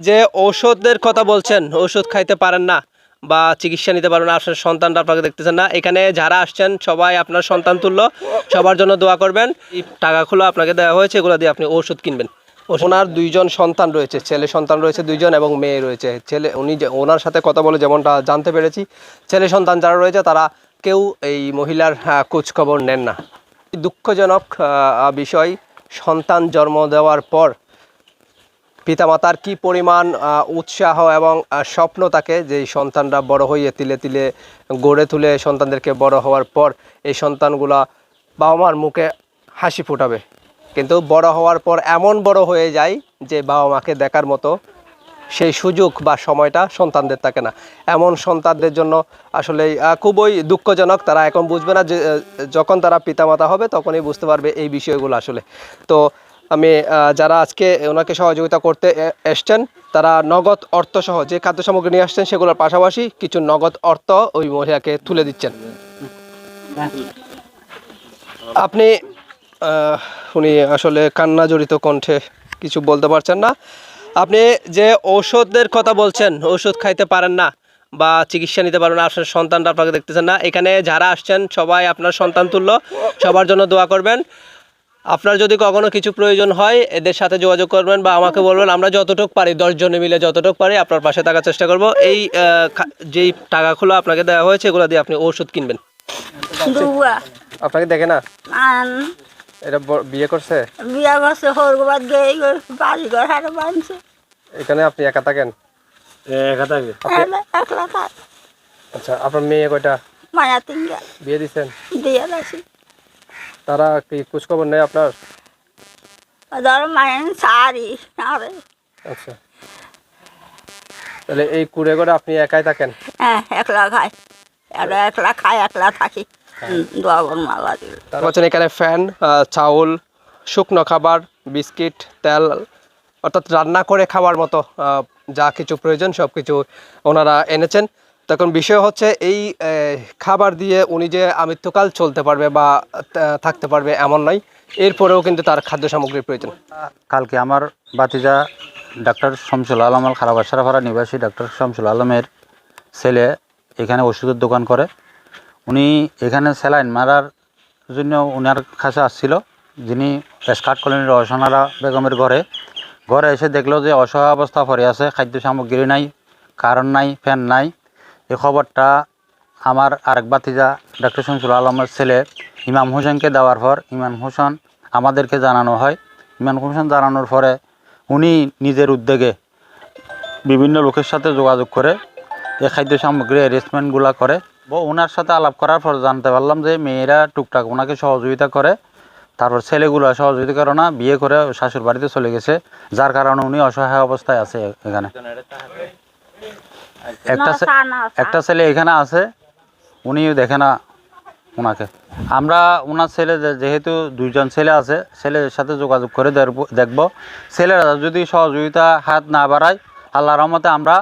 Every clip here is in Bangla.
যে ঔষধের কথা বলছেন ওষুধ খাইতে পারেন না বা চিকিৎসা নিতে পারবেন আপনার সন্তানটা আপনাকে দেখতেছেন না। এখানে যারা আসছেন সবাই আপনার সন্তান তুল্য সবার জন্য দোয়া করবেন। টাকাগুলো আপনাকে দেওয়া হয়েছে এগুলো দিয়ে আপনি ওষুধ কিনবেন। ওনার দুইজন সন্তান রয়েছে ছেলে সন্তান রয়েছে দুইজন এবং মেয়ে রয়েছে। ছেলে উনি যে ওনার সাথে কথা বলে যেমনটা জানতে পেরেছি ছেলে সন্তান যারা রয়েছে তারা কেউ এই মহিলার আহ, খোঁজখবর নেন না। দুঃখজনক বিষয় সন্তান জন্ম দেওয়ার পর পিতামাতার কি পরিমাণ উৎসাহ এবং স্বপ্ন থাকে যে সন্তানরা বড় হয়ে তিলে তিলে গড়ে তুলে সন্তানদেরকে বড় হওয়ার পর এই সন্তানগুলা বাবা মার মুখে হাসি ফুটাবে। কিন্তু বড় হওয়ার পর এমন বড় হয়ে যায় যে বাবা মাকে দেখার মতো সেই সুযোগ বা সময়টা সন্তানদের থাকে না। এমন সন্তানদের জন্য আসলে খুবই দুঃখজনক। তারা এখন বুঝবে না যে যখন তারা পিতামাতা হবে তখনই বুঝতে পারবে এই বিষয়গুলো আসলে। তো আমি যারা আজকে ওনাকে সহযোগিতা করতে এসছেন, তারা নগদ অর্থ সহ যে খাদ্য সামগ্রী নিয়ে আসছেন সেগুলোর পাশাপাশি কিছু নগদ অর্থ ওই মহিলাকে তুলে দিচ্ছেন। আপনি উনি আসলে কান্না জড়িত কণ্ঠে কিছু বলতে পারছেন না। আপনি যে ঔষধের কথা বলছেন ওষুধ খাইতে পারেন না বা চিকিৎসা নিতে পারবেন আপনার সন্তানটা আপনাকে দেখতেছেন না, এখানে যারা আসছেন সবাই আপনার সন্তান তুল্য, সবার জন্য দোয়া করবেন। আপনার যদি কখনো কিছু প্রয়োজন হয় এদের সাথে যোগাযোগ করবেন বা আমাকে বলবেন আমরা যতটুকু পারি দশজনে মিলে যতটুকু পারি আপনার পাশে থাকার চেষ্টা করব। এই যেই টাকাগুলো আপনাকে দেওয়া হয়েছে এগুলো দিয়ে আপনি ওষুধ কিনবেন। আপনাকে দেখে না? এটা বিয়ে করছে? বিয়ে করছে হরগোবাদ গেই বাড়ি ঘর হারে বানছে এখানে আপনি একা থাকেন? থাকে। এলা একলা থাক। আচ্ছা আপনার মেয়ে কয়টা? মায়া তিনটা। বিয়ে দিচ্ছেন দিয়ে আসি তারা কি খোঁজখবর নেই আপনার? ধর মায়ের সারি আরে আচ্ছা। তাহলে এই কুড়ে করে আপনি একাই থাকেন? হ্যাঁ একলা খাই। আর একলা খাই একলা থাকি। তার বলছেন এখানে ফ্যান চাউল শুকনো খাবার বিস্কিট তেল অর্থাৎ রান্না করে খাওয়ার মতো যা কিছু প্রয়োজন সব কিছু ওনারা এনেছেন। তখন বিষয় হচ্ছে এই খাবার দিয়ে উনি যে আমৃত্যুকাল চলতে পারবে বা থাকতে পারবে এমন নয়। এরপরেও কিন্তু তার খাদ্য সামগ্রীর প্রয়োজন। কালকে আমার বাতিজা ডাক্তার শামসুল আলম আল খারাপ সারাফাড়া নিবাসী ডাক্তার শামসুল আলমের ছেলে এখানে ওষুধের দোকান করে। উনি এখানে স্যালাইন মারার জন্য উনার কাছে আসছিল। যিনি স্কার্ট কলোনির অসনারা বেগমের ঘরে। ঘরে এসে দেখল যে অসহায় অবস্থা পরে আছে, খাদ্য সামগ্রী নাই, কারণ নাই, ফ্যান নাই। এই খবরটা আমার আরেক বাতিজা ডাক্তার শামসুল আলমের ছেলে ইমাম হোসেনকে দেওয়ার পর ইমাম হোসেন আমাদেরকে জানানো হয়। ইমাম হোসেন জানানোর পরে উনি নিজের উদ্যোগে বিভিন্ন লোকের সাথে যোগাযোগ করে এই খাদ্য সামগ্রী অ্যারেঞ্জমেন্টগুলো করে। ওনার সাথে আলাপ করার পর জানতে পারলাম যে মেয়েরা টুকটাক ওনাকে সহযোগিতা করে। তারপর ছেলেগুলো সহযোগিতা করে না, বিয়ে করে শাশুর বাড়িতে চলে গেছে, যার কারণে উনি অসহায় অবস্থায় আছে এখানে। একটা একটা ছেলে এখানে আছে উনিও দেখে না ওনাকে। আমরা ওনার ছেলে যেহেতু দুইজন ছেলে আছে ছেলের সাথে যোগাযোগ করে দেখব ছেলেরা যদি সহযোগিতা হাত না বাড়ায় আল্লাহ রহমতে আমরা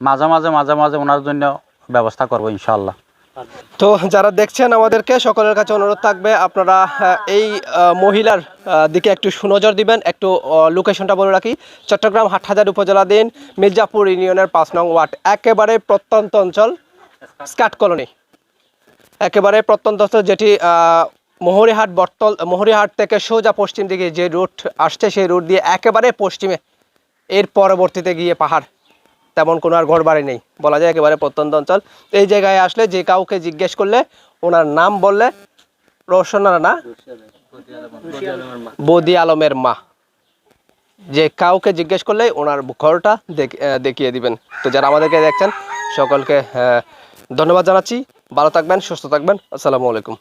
মাঝে মাঝে মাঝে মাঝে ওনার জন্য ব্যবস্থা করব ইনশাল্লাহ তো যারা দেখছেন আমাদেরকে, সকলের কাছে অনুরোধ থাকবে, আপনারা এই মহিলার দিকে একটু সুনজর দিবেন, একটু লোকেশনটা বলে রাখি। চট্টগ্রাম হাটহাজার উপজেলাধীন মির্জাপুর ইউনিয়নের পাঁচ নং ওয়ার্ড, একেবারে প্রত্যন্ত অঞ্চল স্কাট কলোনি। একেবারে প্রত্যন্ত অঞ্চল যেটি মোহরিহাট বটতল, মোহরিহাট থেকে সোজা পশ্চিম দিকে যে রুট আসছে, সেই রুট দিয়ে একেবারে পশ্চিমে, এর পরবর্তীতে গিয়ে পাহাড়। তেমন কোনো আর ঘর বাড়ি নেই। বলা যায় একেবারে প্রত্যন্ত অঞ্চল। এই জায়গায় আসলে যে কাউকে জিজ্ঞেস করলে ওনার নাম বললে রোশনারা না, বদি আলমের মা। যে কাউকে জিজ্ঞেস করলে ওনার ঘরটা দেখ- দেখিয়ে দিবেন। তো যারা আমাদেরকে দেখছেন, সকলকে ধন্যবাদ জানাচ্ছি। ভালো থাকবেন, সুস্থ থাকবেন। আসসালামু আলাইকুম।